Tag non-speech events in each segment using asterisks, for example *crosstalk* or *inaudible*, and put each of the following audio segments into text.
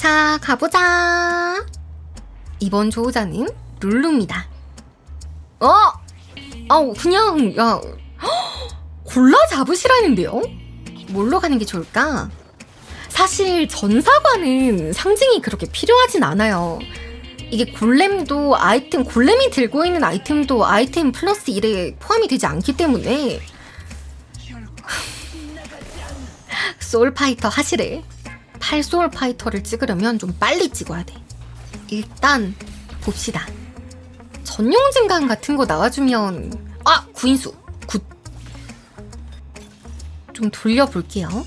자, 가보자. 이번 조우자는 룰루입니다. 어? 아우, 그냥, 야, 헉, *gasps* 골라 잡으시라는데요? 뭘로 가는 게 좋을까? 사실 전사관은 상징이 그렇게 필요하진 않아요. 이게 골렘도 아이템, 골렘이 들고 있는 아이템도 아이템 플러스 1에 포함이 되지 않기 때문에 *sighs* 소울파이터 하시래. 팔소울 파이터를 찍으려면 좀 빨리 찍어야 돼. 일단 봅시다. 전용 증강 같은 거 나와주면 아 구인수 굿. 좀 돌려볼게요.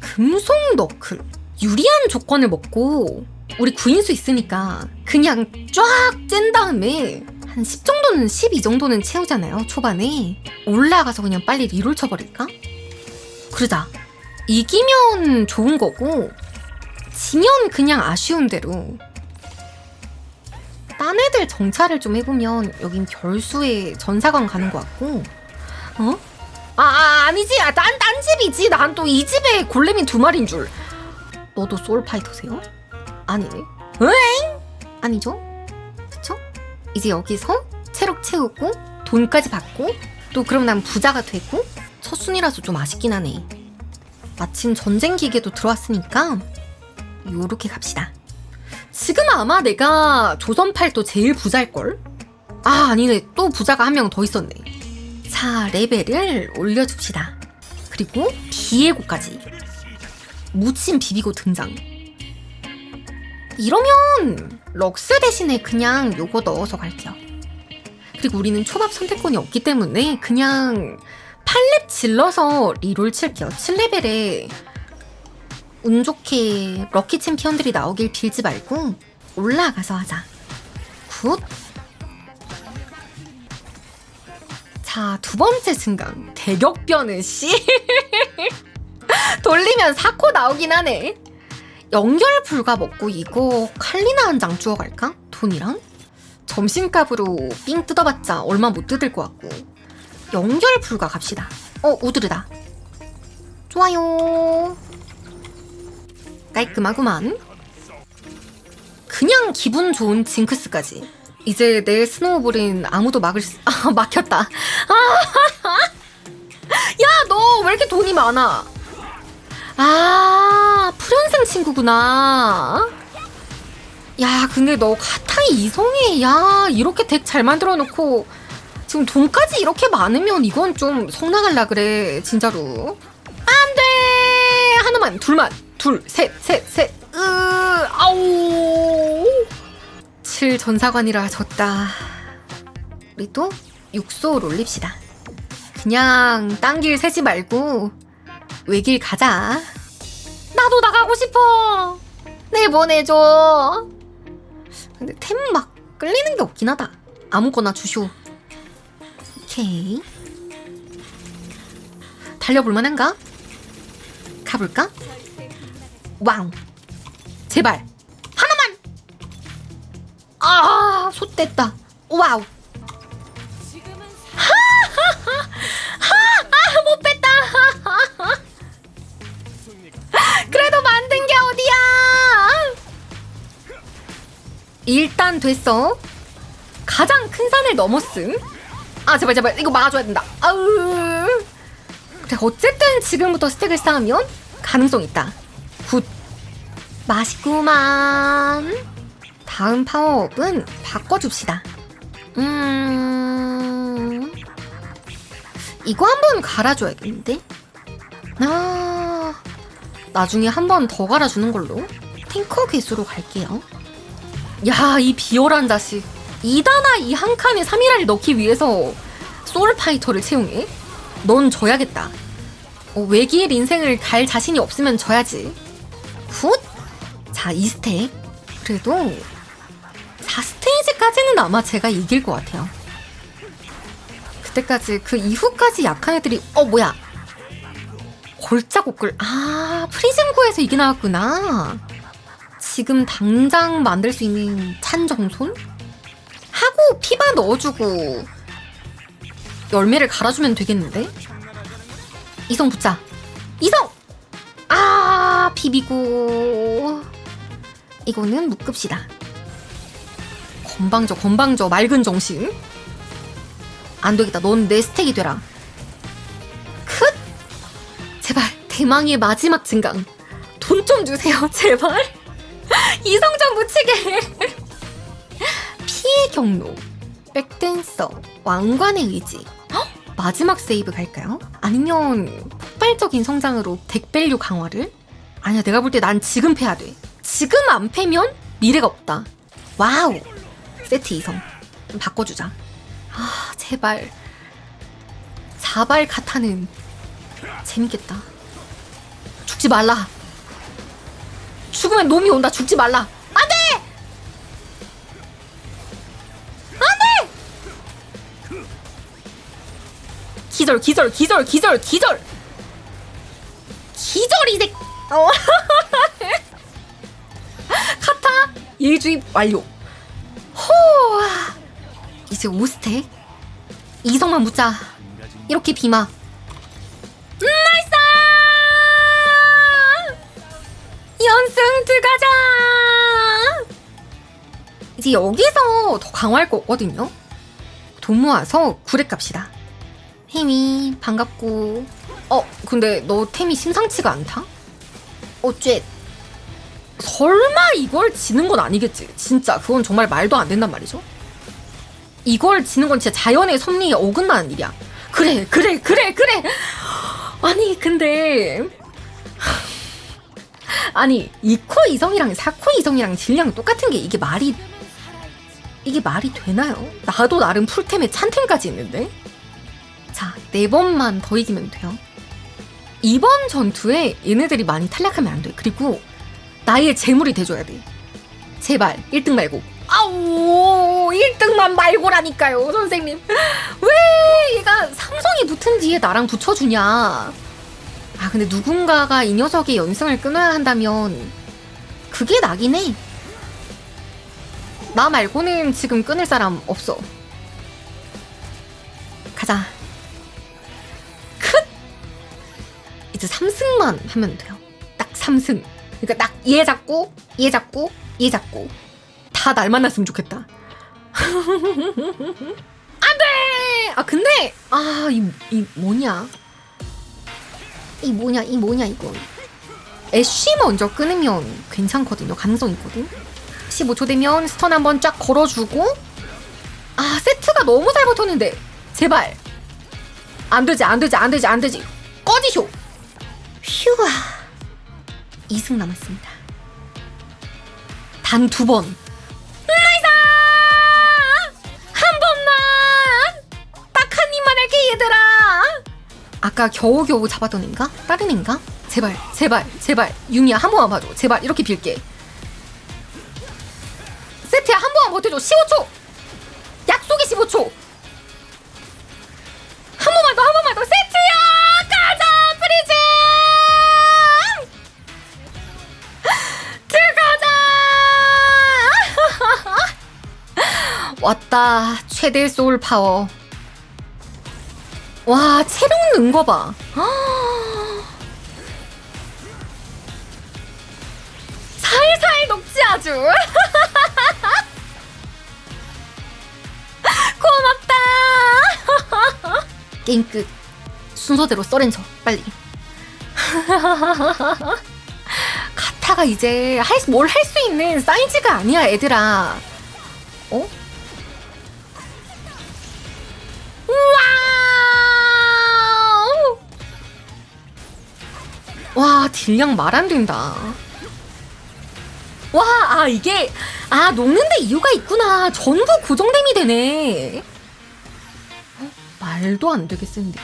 금속 너클 유리한 조건을 먹고 우리 구인수 있으니까 그냥 쫙 짠 다음에 한 10 정도는 12 정도는 채우잖아요 초반에 올라가서 그냥 빨리 리롤 쳐버릴까? 그러자 이기면 좋은 거고 지면 그냥 아쉬운 대로 딴 애들 정찰을 좀 해보면 여긴 별수의 전사관 가는 것 같고 어? 아, 아 아니지 아, 딴, 딴 집이지 난 또 이 집에 골렘이 두 마리인 줄 너도 소울파이터세요? 아니네 응? 아니죠? 그쵸? 이제 여기서 체력 채우고 돈까지 받고 또 그럼 난 부자가 되고 첫 순이라서 좀 아쉽긴 하네 마침 전쟁 기계도 들어왔으니까 요렇게 갑시다. 지금 아마 내가 조선팔도 제일 부자일걸? 아, 아니네. 또 부자가 한 명 더 있었네. 자, 레벨을 올려줍시다. 그리고 비에고까지. 무침 비비고 등장. 이러면 럭스 대신에 그냥 요거 넣어서 갈게요. 그리고 우리는 초밥 선택권이 없기 때문에 그냥 8렙 질러서 리롤 칠게요. 7레벨에 운 좋게 럭키 챔피언들이 나오길 빌지 말고 올라가서 하자. 굿. 자, 두 번째 증강. 대격변을 씨. *laughs* 돌리면 사코 나오긴 하네. 연결 불가 먹고 이거 칼리나 한 장 주워갈까? 돈이랑? 점심값으로 삥 뜯어봤자 얼마 못 뜯을 것 같고. 연결 불가 갑시다. 어, 우드르다. 좋아요. 깔끔하구만. 그냥 기분 좋은 징크스까지. 이제 내 스노우볼은 아무도 막을 수, *laughs* 아, 막혔다. 아, *laughs* 야, 너 왜 이렇게 돈이 많아? 아, 프렌생 친구구나. 야, 근데 너 가타이 이성해. 야, 이렇게 덱 잘 만들어 놓고 지금 돈까지 이렇게 많으면 이건 좀 성나갈라 그래, 진짜로. 안 돼! 하나만, 둘만. 둘, 셋, 셋, 셋. 으, 아우. 7 전사관이라 졌다. 우리 또 육소를 올립시다. 그냥 딴 길 세지 말고 외길 가자. 나도 나가고 싶어. 내보내줘. 근데 템 막 끌리는 게 없긴 하다. 아무거나 주쇼. 오케이. 달려볼 만한가? 가볼까? 와우. 제발. 하나만! 아, 솥됐다. 와우. 하하하! 못 뺐다! *laughs* 그래도 만든 게 어디야! 일단 됐어. 가장 큰 산을 넘었음. 아, 제발, 제발. 이거 막아줘야 된다. 아우. 어쨌든 지금부터 스택을 쌓으면 가능성 있다. 굿. 맛있구만. 다음 파워업은 바꿔줍시다. 음. 이거 한번 갈아줘야겠는데? 아. 나중에 한 번 더 갈아주는 걸로. 탱커 개수로 갈게요. 야, 이 비열한 자식. 2다나 이 한 칸에 3이라를 넣기 위해서 소울파이터를 채용해? 넌 져야겠다. 어, 외길 인생을 갈 자신이 없으면 져야지. 굿! 자, 2스택. 그래도 4스테이지까지는 아마 제가 이길 것 같아요. 그때까지 그 이후까지 약한 애들이 어 뭐야? 골짜곡글. 아 프리즘구에서 이게 나왔구나. 지금 당장 만들 수 있는 찬정손? 하고 피바 넣어주고 열매를 갈아주면 되겠는데? 이성 붙자. 이성! 아 비비고 이거는 묶읍시다. 건방져, 건방져, 맑은 정신. 안 되겠다. 넌 내 스택이 되라. 크! 제발, 대망의 마지막 증강. 돈 좀 주세요, *laughs* 제발. 이성장 붙이게. 피해 경로. 백댄서. 왕관의 의지. 헉! 마지막 세이브 갈까요? 아니면 폭발적인 성장으로 덱밸류 강화를? 아니야, 내가 볼 때 난 지금 패야 돼. 지금 안 패면 미래가 없다. 와우. 세트 이성. 좀 바꿔주자. 아, 제발. 자발 카타는 재밌겠다. 죽지 말라. 죽으면 놈이 온다. 죽지 말라. 안 돼! 안 돼! 기절, 기절, 기절, 기절, 기절! 기절, 이 새, 어. *laughs* 예주입 완료. 호! 이제 5스택. 이성만 묻자. 이렇게 비마. 음, 나이스! 연승 들어가자! 이제 여기서 더 강화할 거 없거든요? 돈 모아서 구렉 갑시다. 혜미, 반갑고. 어, 근데 너 템이 심상치가 않다? 어째. 설마 이걸 지는 건 아니겠지? 진짜, 그건 정말 말도 안 된단 말이죠? 이걸 지는 건 진짜 자연의 섭리에 어긋나는 일이야. 그래, 그래, 그래, 그래! 아니, 근데. 아니, 2코 이성이랑 4코 이성이랑 질량 똑같은 게 이게 말이. 이게 말이 되나요? 나도 나름 풀템에 찬템까지 있는데? 자, 네 번만 더 이기면 돼요. 이번 전투에 얘네들이 많이 탈락하면 안 돼. 그리고 나의 재물이 돼줘야 돼. 제발 1등 말고. 아우 1등만 말고라니까요 선생님. *laughs* 왜 얘가 삼성이 붙은 뒤에 나랑 붙여주냐. 아 근데 누군가가 이 녀석의 연승을 끊어야 한다면 그게 나긴 해. 나 말고는 지금 끊을 사람 없어. 가자. 크! 이제 3승만 하면 돼요. 딱 3승. 그러니까 딱 얘 잡고, 얘 잡고, 얘 잡고. 다 날 만났으면 좋겠다. *laughs* 안 돼! 아, 근데, 아, 이, 이 뭐냐. 이 뭐냐, 이 뭐냐, 이거. 애쉬 먼저 끊으면 괜찮거든요. 가능성 있거든. 15초 되면 스턴 한번 쫙 걸어주고. 아, 세트가 너무 잘 붙었는데. 제발. 안 되지, 안 되지, 안 되지, 안 되지. 꺼지쇼! 휴아. 2승 남았습니다. 단 두 번. 나이스! 한 번만! 딱 한 입만 할게, 얘들아! 아까 겨우겨우 잡았던 애인가? 다른 애인가? 제발, 제발, 제발. 유미야, 한 번만 봐줘. 제발, 이렇게 빌게. 세트야, 한 번만 버텨줘. 15초! 약속이 15초! 한 번만 더, 한 번만 더. 왔다. 최대 소울 파워. 와, 체력 는 거 봐. *gasps* 살살 녹지 아주. *laughs* 고맙다. *laughs* 게임 끝. 순서대로 써렌쳐 빨리. *laughs* 카타가 이제 뭘할 수 있는 사이즈가 아니야, 애들아. 어? 와, 딜량 말 안 된다. 와, 아, 이게, 아, 녹는데 이유가 있구나. 전부 고정됨이 되네. 어? 말도 안 되게 센데.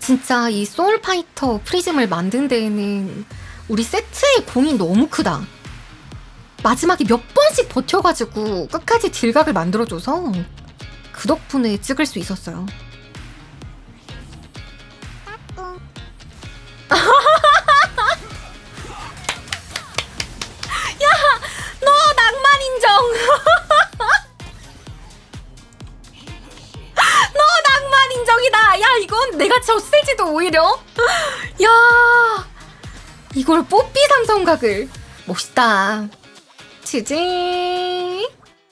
진짜 이 소울파이터 프리즘을 만든 데에는 우리 세트의 공이 너무 크다. 마지막에 몇 번씩 버텨가지고 끝까지 딜각을 만들어줘서 그 덕분에 찍을 수 있었어요. *laughs* 너 낭만 인정. *laughs* 너 낭만 인정이다. 야 이건 내가 졌을지도 오히려. *laughs* 야 이걸 뽀삐 삼성각을 멋있다. 지지.